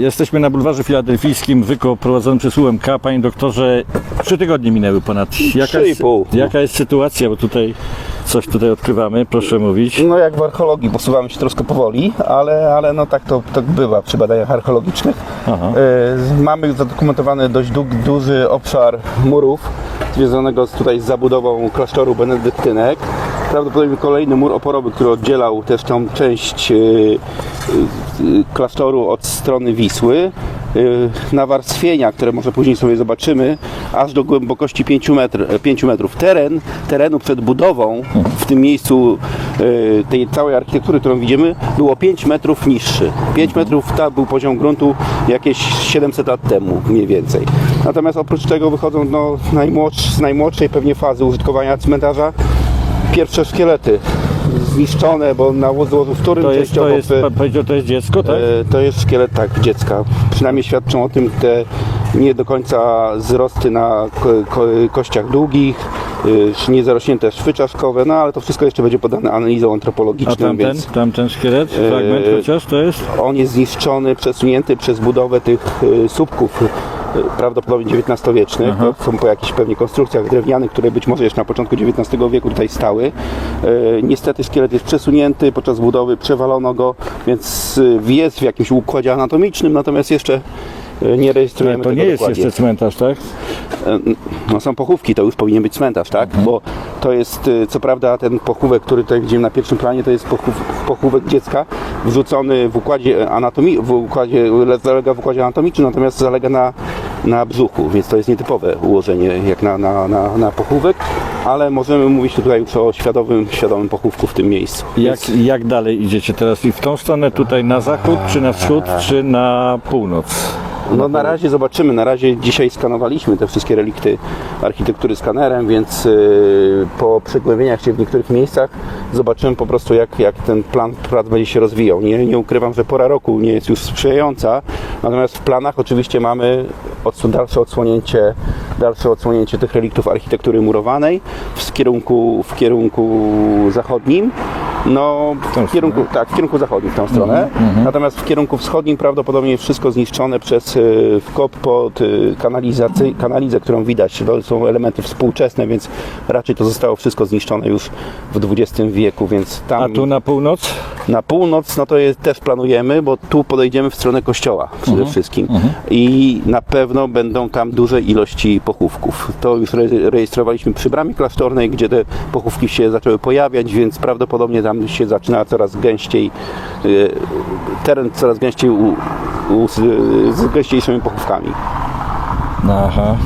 Jesteśmy na bulwarze filadelfijskim, wyko prowadzonym przez UMK. Panie doktorze, trzy tygodnie minęły ponad. Jaka jest, pół. jaka jest sytuacja, bo tutaj coś tutaj odkrywamy, proszę mówić. No jak w archeologii, posuwamy się troszkę powoli, ale, ale no tak to, to bywa przy badaniach archeologicznych. E, mamy zadokumentowany dość du, duży obszar murów związanego z, tutaj z zabudową klasztoru benedyktynek. Prawdopodobnie kolejny mur oporowy, który oddzielał też tą część e, e, klasztoru od strony Wisły. E, nawarstwienia, które może później sobie zobaczymy, aż do głębokości 5, metr, 5 metrów. Teren, terenu przed budową w tym miejscu tej całej architektury, którą widzimy, było 5 metrów niższy. 5 metrów to był poziom gruntu jakieś 700 lat temu mniej więcej. Natomiast oprócz tego wychodzą no, z najmłodszej pewnie fazy użytkowania cmentarza pierwsze szkielety zniszczone, bo na złożu wtórnym To jest, to częściowo jest, w- pan powiedział, to jest dziecko, tak? E, To jest szkielet tak dziecka. Przynajmniej świadczą o tym te nie do końca wzrosty na ko ko kościach długich, y, niezarośnięte szwy czaszkowe, no ale to wszystko jeszcze będzie podane analizą A antropologiczną, tamten, więc tamten szkielet, fragment E, chociaż to jest? on jest zniszczony, przesunięty przez budowę tych y, słupków prawdopodobnie XIX-wiecznych. To są po jakichś pewnie konstrukcjach drewnianych, które być może jeszcze na początku XIX wieku tutaj stały. Y, Niestety szkielet jest przesunięty, podczas budowy przewalono go, więc y, jest w jakimś układzie anatomicznym, natomiast jeszcze nie rejestrujemy To tego nie jest dokładnie. jeszcze cmentarz, tak? No są pochówki, to już powinien być cmentarz, tak? Bo to jest, y, co prawda, ten pochówek, który tutaj widzimy na pierwszym planie, to jest pochów, pochówek dziecka wrzucony w układzie anatomii, w układzie, zalega w układzie anatomicznym, natomiast zalega na, na brzuchu, więc to jest nietypowe ułożenie jak na, na, na, na pochówek, ale możemy mówić tutaj już o świadomym, świadomym pochówku w tym miejscu. Jak, jak dalej idziecie teraz? I w tą stronę tutaj na zachód, czy na wschód, czy na północ? No na razie zobaczymy, na razie dzisiaj skanowaliśmy te wszystkie relikty architektury skanerem, więc yy, po przegłębieniach się w niektórych miejscach zobaczymy po prostu jak, jak ten plan prac będzie się rozwijał. Nie, nie ukrywam, że pora roku nie jest już sprzyjająca, natomiast w planach oczywiście mamy odsu- dalsze odsłonięcie, dalsze odsłonięcie tych reliktów architektury murowanej w kierunku, w kierunku zachodnim. No, w kierunku, tak, w kierunku zachodnim w tą stronę. Natomiast w kierunku wschodnim prawdopodobnie wszystko zniszczone przez y, wkop pod y, kanalizację, kanalizę, którą widać. To są elementy współczesne, więc raczej to zostało wszystko zniszczone już w XX wieku, więc tam A tu na północ? Na północ, no to je też planujemy, bo tu podejdziemy w stronę kościoła przede wszystkim. I na pewno będą tam duże ilości pochówków. To już re- rejestrowaliśmy przy bramie klasztornej, gdzie te pochówki się zaczęły pojawiać, więc prawdopodobnie tam się zaczyna coraz gęściej, y, teren coraz gęściej u, u, z, z gęściejszymi pochówkami. Aha.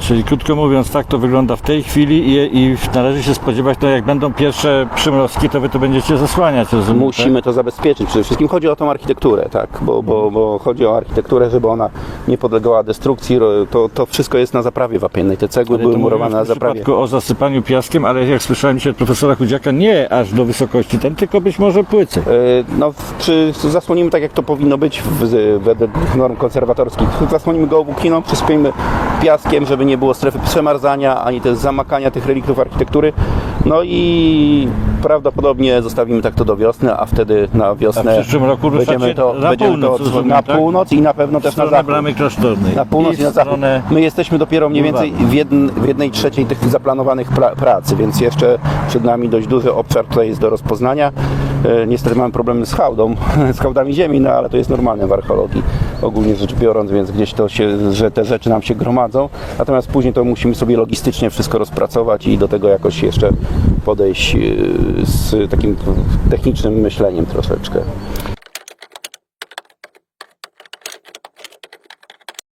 Czyli krótko mówiąc, tak to wygląda w tej chwili i, i należy się spodziewać, to jak będą pierwsze przymrozki, to wy to będziecie zasłaniać, rozumiem? Musimy to zabezpieczyć. Przede wszystkim chodzi o tą architekturę, tak, bo, bo, bo chodzi o architekturę, żeby ona nie podlegała destrukcji. To, to wszystko jest na zaprawie wapiennej. Te cegły Ale były murowane na w zaprawie. przypadku o zasypaniu piaskiem, ale jak słyszałem dzisiaj od profesora Chudziaka, nie aż do wysokości ten, tylko być może płycy. E, No, w- czy zasłonimy tak, jak to powinno być w, według norm konserwatorskich. Zasłonimy go obukiną, przyspiejmy piaskiem, żeby nie było strefy przemarzania, ani też zamakania tych reliktów architektury. No i prawdopodobnie zostawimy tak to do wiosny, a wtedy na A wiosnę w przyszłym roku będziemy ruszacie to, na będziemy północ, to rozumiem, na tak? północ i na pewno też na zachód. bramy klasztornej. Na północ i, na zachód. stronę... My jesteśmy dopiero mniej więcej w, jedn, w jednej trzeciej tych zaplanowanych pra, pracy, więc jeszcze przed nami dość duży obszar tutaj jest do rozpoznania. E, niestety mamy problemy z hałdą, z hałdami ziemi, no ale to jest normalne w archeologii ogólnie rzecz biorąc, więc gdzieś to się, że te rzeczy nam się gromadzą. Natomiast później to musimy sobie logistycznie wszystko rozpracować i do tego jakoś jeszcze podejść e, z takim technicznym myśleniem troszeczkę.